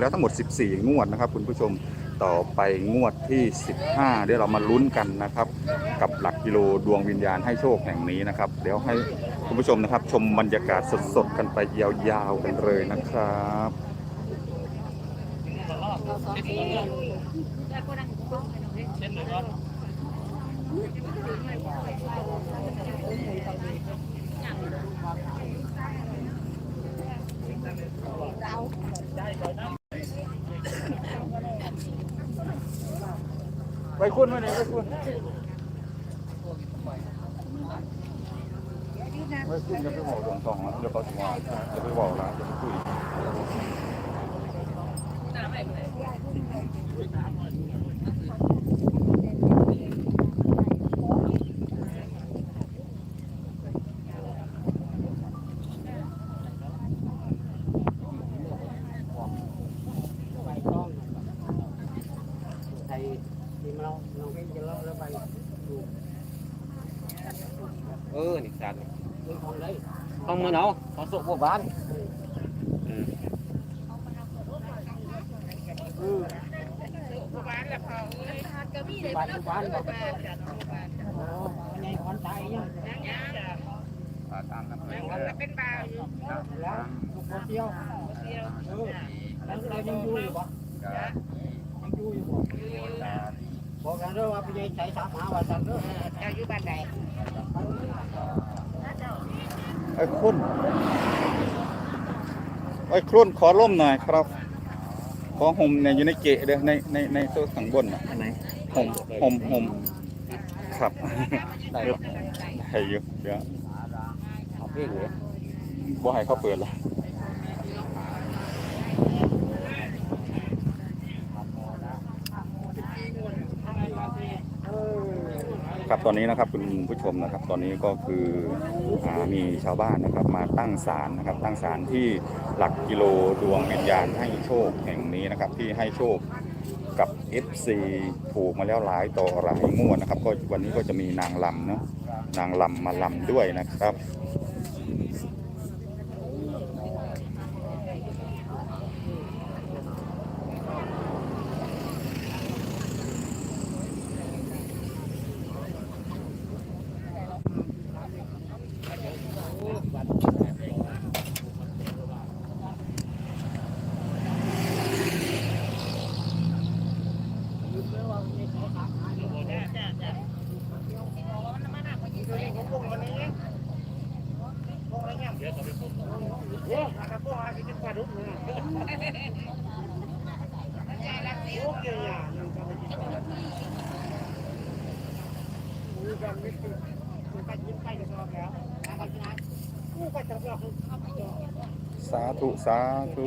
แล้วทั้งหมด 14 งวดนะครับ คุณผู้ชมต่อไปงวดที่ 15 เดี๋ยวเรามาลุ้นกันนะครับ กับหลักกิโลดวงวิญญาณให้โชคแห่งนี้นะครับ เดี๋ยวให้คุณผู้ชมนะครับ ชมบรรยากาศสดๆกันไปยาวๆกันเลยนะครับ ไปคุณมาเลยไปคุณไม่คุณจะไปบอกหลวงสองแล้วเดี๋ยวเขาจะมาจะไปบอกแล้วจะไปคุยน้ำไหนออนี่จัด không mưa nào có sổ của bán bán bán ngay con tay nhá ตามกันไปเป็นบ่าวอยู่แล้วลูกโคเที่ยวเออแล้วเรายังอยู่อ ไปยัยใช้สามหาวันจันทร์ด้วยเจ้าอยู่บ้านไหนไอ้คุณไอ้ครุ่นขอร่มหน่อยครับ ขอห่มเนี่ยอยู่ในเกะเด้อในในในตัวข้างบนน่ะอันไหนห่มห่มห่มครับได้ให้อยู่เดี๋ยวเอาพี่หัวบ่ให้เขาเปิดละ ครับตอนนี้นะครับคุณผู้ชมนะครับตอนนี้ก็คืออมีชาวบ้านนะครับมาตั้งศาลนะครับตั้งศาลที่หลักกิโลดวงวิญญาณให้โชคแห่งนี้นะครับที่ให้โชคกับ FC ถูกมาแล้วหลายต่อหลายงวดนะครับก็วันนี้ก็จะมีนางลำเนาะนางลำมาลำด้วยนะครับ สาธุ สาธุ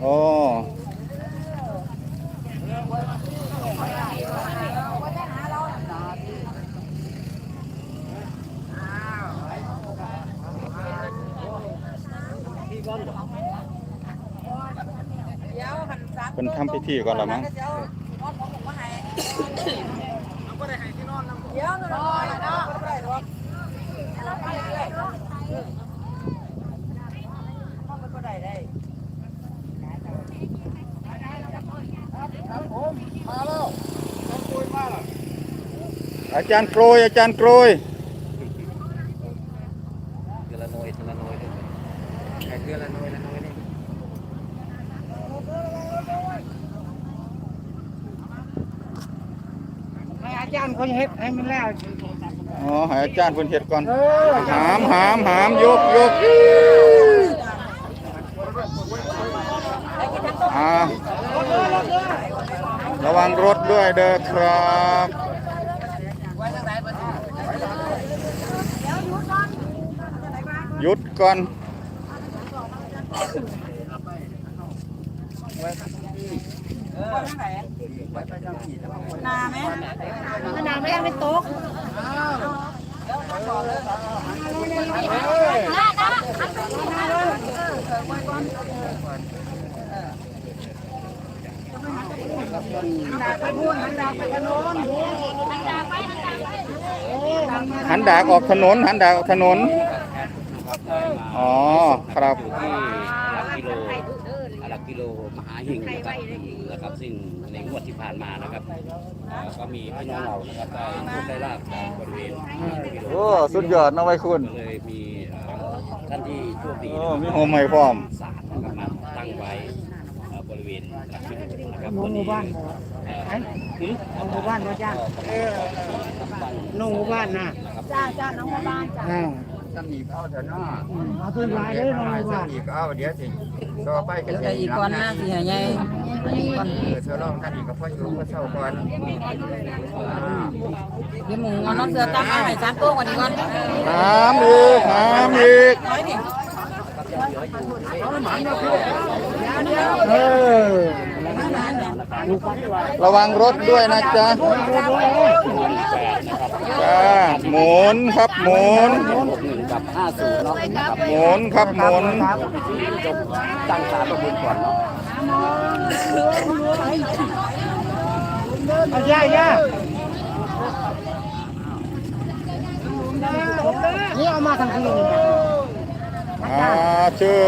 โอ้เป็นทำพิธีก่อนละมั้ง อาจารย์โกรยอาจารย์โกรยเกลือละน้อยเกลือละน้อยด้วยไอ้เกลือละน้อยละน้อยนี่อาจจารย์เขาเฮ็ดให้มันแล้วอ๋อให้อาจารย์เพิ่นเฮ็ดก่อนเออหามหามหามยกยกอ่าระวังรถด้วยเด้อครับ หยุดก่อนมะนาวไม่ยังไม่ตกนะนะหันดากออกถนนหันดากออกถนน อ๋อครับที่หลักกิโลหลักกิโลมหาหิงนะครับนะครับซึ่งในงวดที่ผ่านมานะครับเอ่อก็มีพี่น้องเรานะครับได้โชคได้ลาบจากบริเวณกิโลโอ้สุดยอดนะไว้คุณ ก็เลยมีเอ่อท่านที่โชคดีโอ้นะครับมีโฮมใหม่พร้อมศาลนะครับมาตั้งไว้เอ่อบริเวณหลักกิโลนะครับหนูวันหมู่นี้บ้านเอ่อไอ้หนูหมู่บ้านว่าจ้าหนูหมู่บ้านนะจ้าจ้าน้องมาบ้านจ้า อ่าท่านอีกเอาเถอะเนาะเอาเพิ่นหลายเด้อหนูหมู่บ้านอีกเอาเดี๋ยวสิต่อไปก็จะอีกก่อนน้าสิใหญ่ก่อนเออเธอลองท่านอีกก็พ่ออยู่ก็เศร้าก่อนเดี๋ยวหมูเอาน้องเสือตั้งเอาให้จานโต้ก่อนดีก่อนหามอีกหามอีกเออระวังรถด้วยนะจ๊ะจ้าหมุนครับหมุน หกหนึ่งกับห้าศูนย์เนาะนะครับหมุนครับหมุนจบตั้งศาลประมูลก่อนเนาะเอาย่าย่านี่เอามาทางที่นี่อ่าชื่อ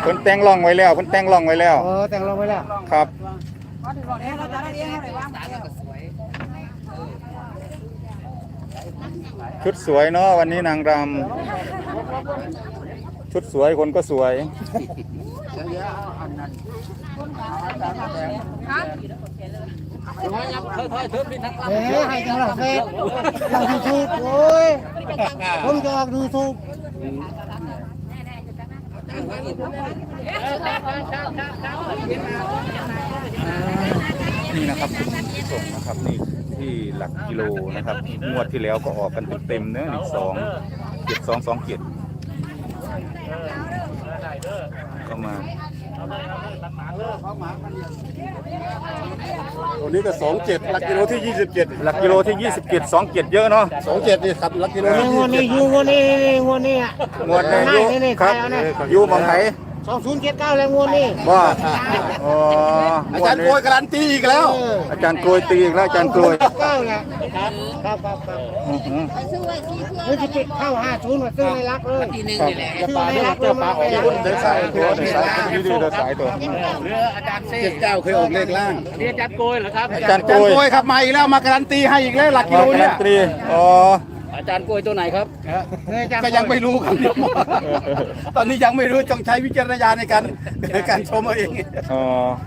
เพิ่นแต่งร่องไว้แล้วเพิ่นแต่งร่องไว้แล้ว เออแต่งลงไปแล้ว ครับ ชุดสวยเนาะวันนี้นางรำชุดสวยคนก็สวยเฮ้ยให้จังหวะเฟซเราดูทูบโอ้ยผมจะออกดูทูบนี่นะครับคุณผู้ชมนะครับนี่ ที่หลักกิโลนะครับ งวดที่แล้วก็ออกกันเต็มๆเนอะหนึ่งสองเจ็ดสองสองเจ็ดก็มาตัวนี้ก็สองเจ็ดหลักกิโลที่ยี่สิบเจ็ดหลักกิโลที่27 2เจ็ดเยอะเนาะสองเจ็ดนี่ครับหลักกิโลที่งวดนี้อยู่งวดนี้งวดนี้อะงวดหนึงอนี่ยู่นี่นี่ครับใครเอานะอยู่หมองไหน สองศูนย์เจ็ดเก้าแล้วงวดนี้ว่าอ๋ออางจารย์โกยการันตีอีกแล้ว อาจารย์กลวยตีอีกแล้วอาจารย์กลวยเก้าเนี่ยครับครับครับครับอื้อหือนี่จะปิดเข้าห้าศูนย์มาซื้อในรักเลยครับซื้อในรักเลยมาไปแล้วเดินสายเดินสายตัวดีๆเดินสายตัวเจ็ดเก้าเคยออกเลขล่างอาจารย์อาโกจารย์ยโกยครับมาอีกแล้วมาการันตีให้อีกแล้วหลักกิมาโลการัเนี่นยตีอ๋อ อาจารย์กล้วยตัวไหนครับ ก็ยังไม่รู้ครับ ตอนนี้ยังไม่รู้ต้องใช้วิจารณญาณในการในการชมเอาเอง อ๋อ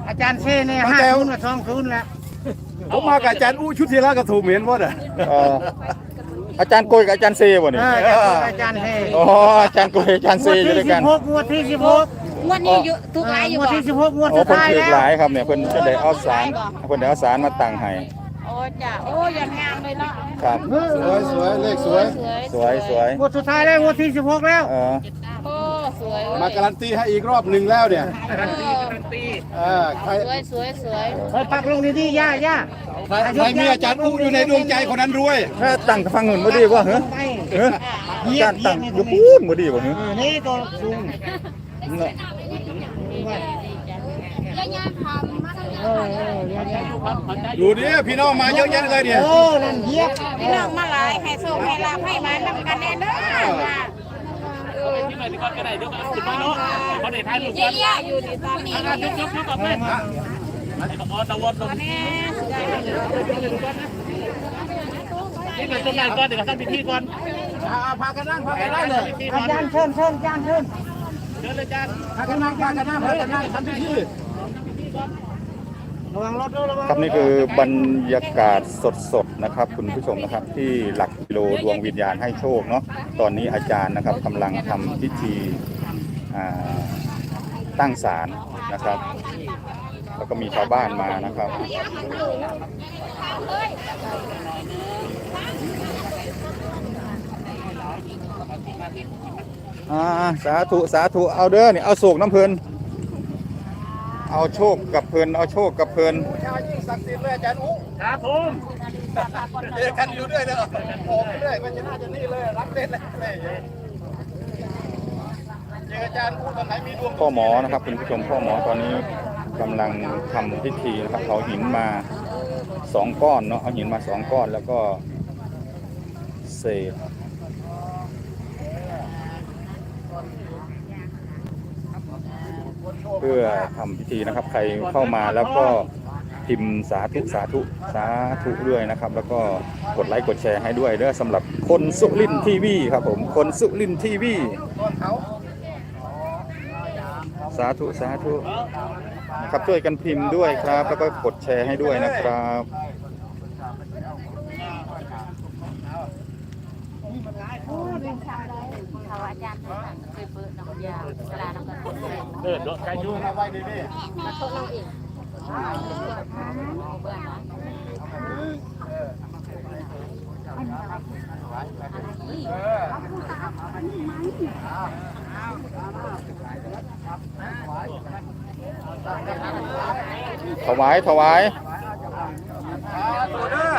อาจารย์เช่เนี่ยห้าศูนย์กับสองศูนย์แล้วผมมากับอาจารย์อู้ชุดที่แล้วก็ถูกเหมือนว่าอะ อ๋อ อาจารย์กลวยกับอาจารย์เซบ่เอนี่ออาจารย์เช่อ๋อ อาจารย์กลวยอาจารย์เซอยู่ด้วยกันงวดที่สิบหกงวดนี้อยู่ทุกรายอยู่งวดบ่ที่สิบหกงวดโอ้สุดเพิ่นท้ายถือแล้ว หลายครับเนี่ยเพิ่นจะได้เอาสารเพิ่นได้เอาสารมาตั้งให้โอ้ จ้าโอ้ยังงามเลยเนาะครับสวยสวยเลขสวย สวยสวยสวยงวดสุดท้ายแล้วงวดที่สิบหกแล้ว เออโอ้สวยมาการันตีให้อีกรอบหนึ่งแล้วเนี่ยเออใครสวยสวยสวยไปปักลงดีๆย่าย่าใครใครมีอาจารย์อู้อยู่ในดวงใจคนนั้นรวย ถ้าตั้งฟังเงินบ่ดีกว่าเหรอไปเฮ้ยอาจารย์ตั้งอยู่พูนบ่ดีกว่าเหรอเออนี่ตัวสูงเนาะแล้วยาทำมาทางนี้เออเออเนี่ยเนี่ยดูดิพี่น้องมาเยอะแยะเลยเนี่ยโอ้นั่นเยียบพี่น้องมาหลายให้โชคให้ลาภให้มานำกันแน่เด้อจ้าเยี่ยๆอยู่นี่ตอนนี้พากันนั่งพากันได้เลยอาจารย์เชิญเชิญอาจารย์เชิญพากันนั่งพากันนั่งพากันนั่งทำพิธี ระวังรถด้วยระวังครับนี่คือบรรยากาศสดๆนะครับ คุณผู้ชมนะครับ ที่หลักกิโลดวงวิญญาณให้โชคเนาะตอนนี้อาจารย์นะครับกำลังทำพิธีอ่ตั้งศาลนะครับ แล้วก็มีชาวบ้านมานะครับอ่าสาธุสาธุเอาเด้อนี่เอาโศกน้ำเพลิน เอาโชคกับเพลินเอาโชคกับเพลินชาวยิ่งศักดิ์สิทธิ์เลยอาจารย์อุ้งครับผมเจอกันอยู่ด้วยเด้อโอ้เรื่อยมันจะน่าจะนี่เลยรับเล่นเลยเจออาจารย์อุ้งตอนไหนมีดวงพ่อหมอนะครับคุณผู้ชมพ่อหมอตอนนี้กำลังทำพิธีนะครับเอาหินมาสองก้อนเนาะเอาหินมาสองก้อนแล้วก็เศษ เพื่อทำพิธีนะครับ ใครเข้ามาแล้วก็พิมพ์สาธุสาธุสาธุด้วยนะครับ แล้วก็กดไลค์กดแชร์ให้ด้วยเด้อสำหรับคนสุรินทีวีครับผมคนสุรินทีวีสาธุสาธุนะครับช่วยกันพิมพ์ด้วยครับ แล้วก็กดแชร์ให้ด้วยนะครับอาจารย์เคยเปิดน้ำยาวลาน้ำกันคนเลยเออใครอยู่ มาไว้ดีนี่มาทดลองเองเบื่อนะถวายถวายตัวเด้อ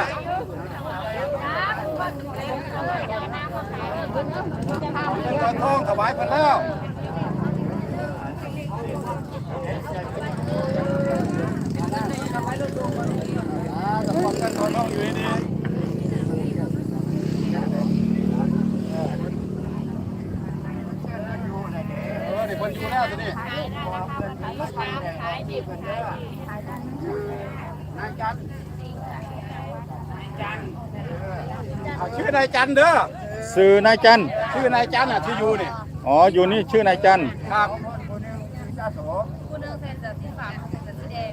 เงินทองถวายเพิ่นแล้วอ่ากับความกันทองอยู่ดีเออเดี๋ยวเพิ่นอยู่แล้วตัวนี้ นายจันเอา ชื่อนายจันเด้อซื้อนายจันทร์ชื่อนายจันอะที่อยู่นี่ อ๋อ อยู่นี่ชื่อนายจันทร์ ครับ ผู้นึงเป็นแบบที่ฝากเป็นสีแดง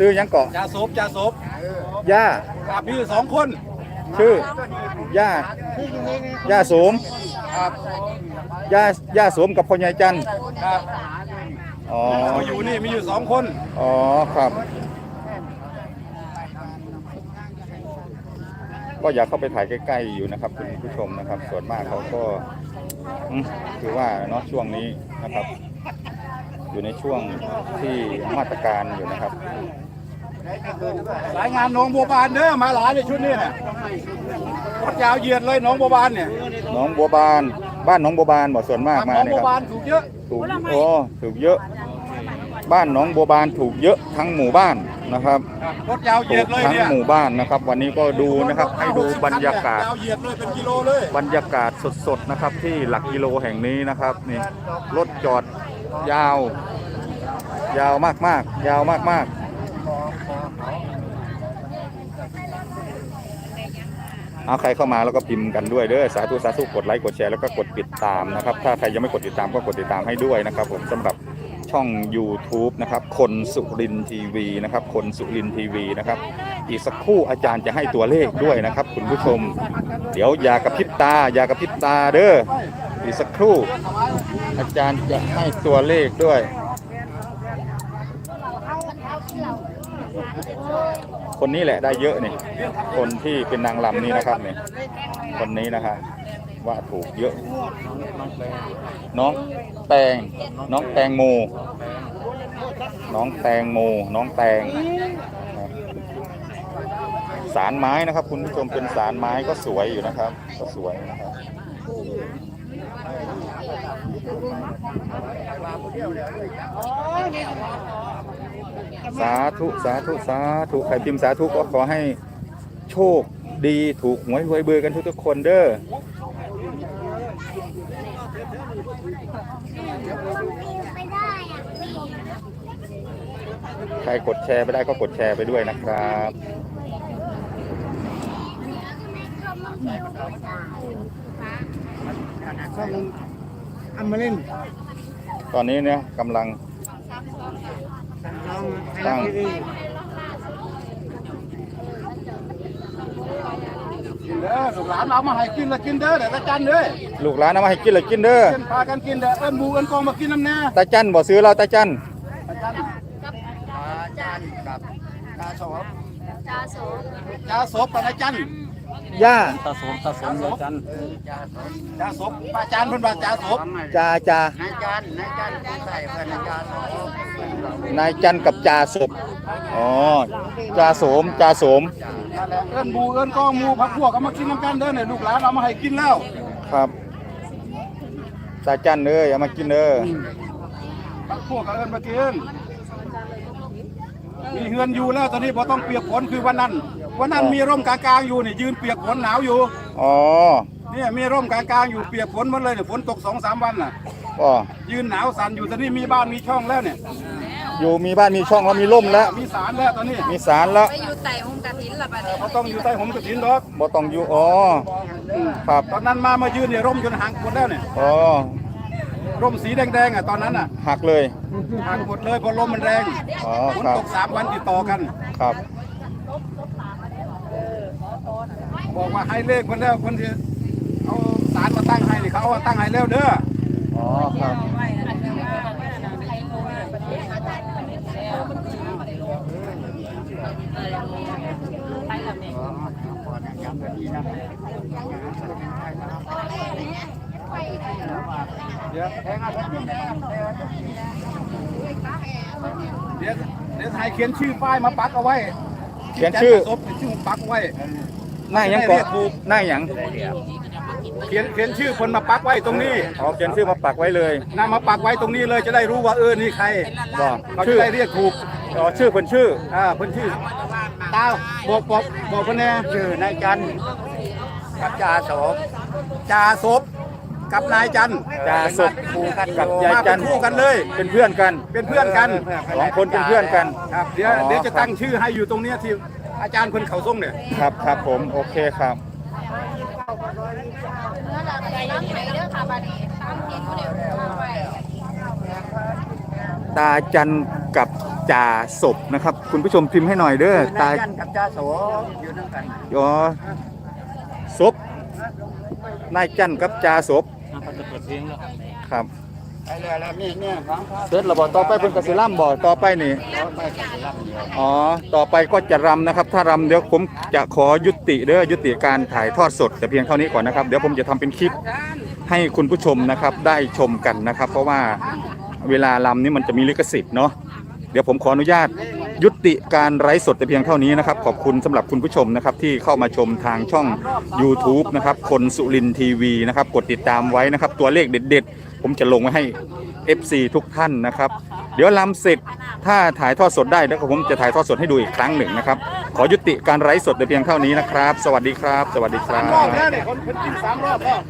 ซื้อยังเกาะจ่าศพจ่าศพย่าครับพี่สองคนชื่อย่าย่าโสมครับย่าย่าโสมกับพ่อใหญ่จันทร์ครับอ๋อมาอยู่นี่มีอยู่สองคนอ๋อครับก็อยากเข้าไปถ่ายใกล้ๆอยู่นะครับคุณผู้ชมนะครับ ส่วนมากเขาก็อืมคือว่าเนาะช่วงนี้นะครับ อยู่ในช่วงที่มาตรการอยู่นะครับ สายงานหน้องบัวบานเด้อมาหลายในชุดนี้เนี่ยวัดยาวเหยียดเลยหน้องบัวบานเนี่ยหน้องบัวบาน บ้านหน้องบัวบานบอกส่วนมากหมาน้องเนี่ยบัวครับ บานถูกเยอะถูกโอ้ถูกเยอะ บ้านหน้องบัวบานถูกเยอะทั้งหมู่บ้านนะครับครับรถยาวเหยีถูยดกเลยทั้งเนี่ยหมู่บ้านนะครับ วันนี้ก็ดูนะครับให้ดูบรรยากาศ ยาวเหยียดเลยเป็นกิโลเลยบรรยากาศสดๆนะครับที่หลักกิโลแห่งนี้นะครับนี่รถจอดยาว ยาวมากๆ ยาวมากๆ เอาใครเข้ามาแล้วก็พิมพ์กันด้วยเด้อสาธุสาธุกดไลค์กดแชร์แล้วก็กดติดตามนะครับ ถ้าใครยังไม่กดติดตามก็กดติดตามให้ด้วยนะครับ ผมสำหรับช่อง YouTube นะครับคนสุรินทีวีนะครับ คนสุรินทีวีนะครับ อีกสักครู่อาจารย์จะให้ตัวเลขด้วยนะครับ คุณผู้ชม เดี๋ยวอย่ากระพริบตาอย่ากระพริบตาเด้ออีกสักครู่ อาจารย์จะให้ตัวเลขด้วย คนนี้แหละได้เยอะนี่ คนที่เป็นนางลำนี่นะครับนี่คนนี้นะครับว่าถูกเยอะ น้องแตง น้องแตงโม น้องแตงโม น้องแตง สารไม้นะครับ คุณผู้ชมเป็นสารไม้ก็สวยอยู่นะครับ ก็สวยนะครับ สาธุ สาธุ สาธุ ใครพิมพ์สาธุก็ขอให้โชคดีถูกหวยรวยเบอร์กันทุกๆคนเด้อใครกดแชร์ไปได้ก็กดแชร์ไปด้วยนะครับ ช่องอมรินทร์ตอนนี้เนี่ยกำลังตั้งกินเด้อลูกหลานเอามาให้กินแล้วกินเด้อเดี๋ยวตาจันเด้อลูกหลานเอามาให้กินเลยกินเด้อกินพากันกินเด้อเอิ้นหมูเอิ้นกองมากินน้ำแน่ตาจันบ่ซื้อเราตาจันตาจันอาจารย์กับตาสอบจ้าโสจ้าศพกับตาจัน ย่าตาสมตาสมเลยจันจ้าศพป้าจานเพิ่นว่าจ้าศพจาจานายจันนายจันผู้ใส่เพื่อนนายจันนายจันกับจ่าศพอ๋อจ่าโสมจ่าโสมนั่นแหละเอิ้นหมูเอิ้นกองหมูพักพวกเอามากินน้ำกันเด้อเนี่ยลูกหลานเอามาให้กินแล้วครับตาจันเอ้ยเอามากินเด้อพักพวกก็เอิ้นมากินมีเฮือนอยู่แล้วตอนนี้บ่ต้องเปียกฝนคือวันนั้น วันนั้นมีร่มกลางๆอยู่นี่ยืนเปียกฝนหนาวอยู่อ๋อเนี่ยมีร่มกลางๆอยู่เปียกฝนหมดเลยเนี่ยฝนตกสองสามวันน่ะก็ยืนหนาวสั่นอยู่ตอนนี้มีบ้านมีช่องแล้วเนี่ยอยู่มีบ้านมีช่องแล้วมีร่มแล้ว มีศาลแล้วตอนนี้มีศาลแล้วไปอยู่ไต่หงกระถินละบัดนี้เขาต้องอยู่ใต้ห่มกระถินดอกบ่ต้องอยู่อ๋อครับตอนนั้นมามายืนเนี่ยร่มจนห่างหมดแล้วเนี่ยอ๋อร่มสีแดงๆอะตอนนั้นอะหักเลยห่างหมดเลยเพราะลมมันแรงอ๋อฝนครับตกสามวันติดต่อกันครับ บอกว่าให้เลขคนแล้วคนที่เอาศาลมาตั้งให้นี่เขาเอาตั้งให้แล้วเด้ออ๋อครับเดี๋ยวเดี๋ยวเดี๋ยวถ่ายเขียนชื่อป้ายมาปักเอาไว้ เขียนชื่อศพเขียนชื่อปักไว้ หน้าหยังเกาะหน้าหยังเขียนเขียนชื่อคนมาปักไว้ตรงนี้อ๋อเขียนชื่อมาปักไว้เลยนำมาปักไว้ตรงนี้เลยจะได้รู้ว่าเออนี่ใครบ่เขาชื่จะอได้เรียกถูกอ๋อชื่อเพิ่นชื่ออ่าเพิ่นชื่อตาบอกบอกบอกเพิ่นแน่ชื่อนายจันกับจ่าสอบจ่าศพกับนายจันทร์จ่าศพคู่กันกับอยู่ยายมาจัเป็นนคู่กันเลย เป็นเพื่อนกันเป็นเพื่อนกัน สองคนเป็นเพื่อนกัน ครับเดี๋ยวอ๋อ เดี๋ยวจะครับตั้งชื่อให้อยู่ตรงเนี้ยที่ อาจารย์เพิ่นเขาส่งเนี่ยครับครับผมโอเคครับตาจันกับจ่าศพนะครับ คุณผู้ชมพิมพ์ให้หน่อยเด้อตาจันกับจ่าสอบอยู่นั่นกันอ๋อศพนายจันกับจ่าศพครับ ไปเลยแล้วนี่เนี่ยฟังครับเสร็จแล้วบ่ต่อไปเพิ่นก็สิล่ำบ่ต่อไปนี่ไปกันรับเดียวอ๋อ ต่อไปก็จะรำนะครับ ถ้ารำเดี๋ยวผมจะขอยุติเด้อยุติการถ่ายทอดสด แต่เพียงเท่านี้ก่อนนะครับ เดี๋ยวผมจะทำเป็นคลิปให้คุณผู้ชมนะครับ ได้ชมกันนะครับ เพราะว่าเวลารำนี่มันจะมีลิขสิทธิ์เนาะ เดี๋ยวผมขออนุญาตยุติการไลฟ์สดแต่เพียงเท่านี้นะครับ ขอบคุณสำหรับคุณผู้ชมนะครับ ที่เข้ามาชมทางช่อง YouTube นะครับ คนสุรินทีวีนะครับ กดติดตามไว้นะครับ ตัวเลขเด็ด ๆ ผมจะลงไว้ให้ FC ทุกท่านนะครับ เดี๋ยวลำเสร็จถ้าถ่ายทอดสดได้แล้วผมจะถ่ายทอดสดให้ดูอีกครั้งหนึ่งนะครับ ขอยุติการไลฟ์สดแต่เพียงเท่านี้นะครับ สวัสดีครับ สวัสดีครัสามรอบแล้วเนี่ยคนเพิ่นกินสามรอบแล้ว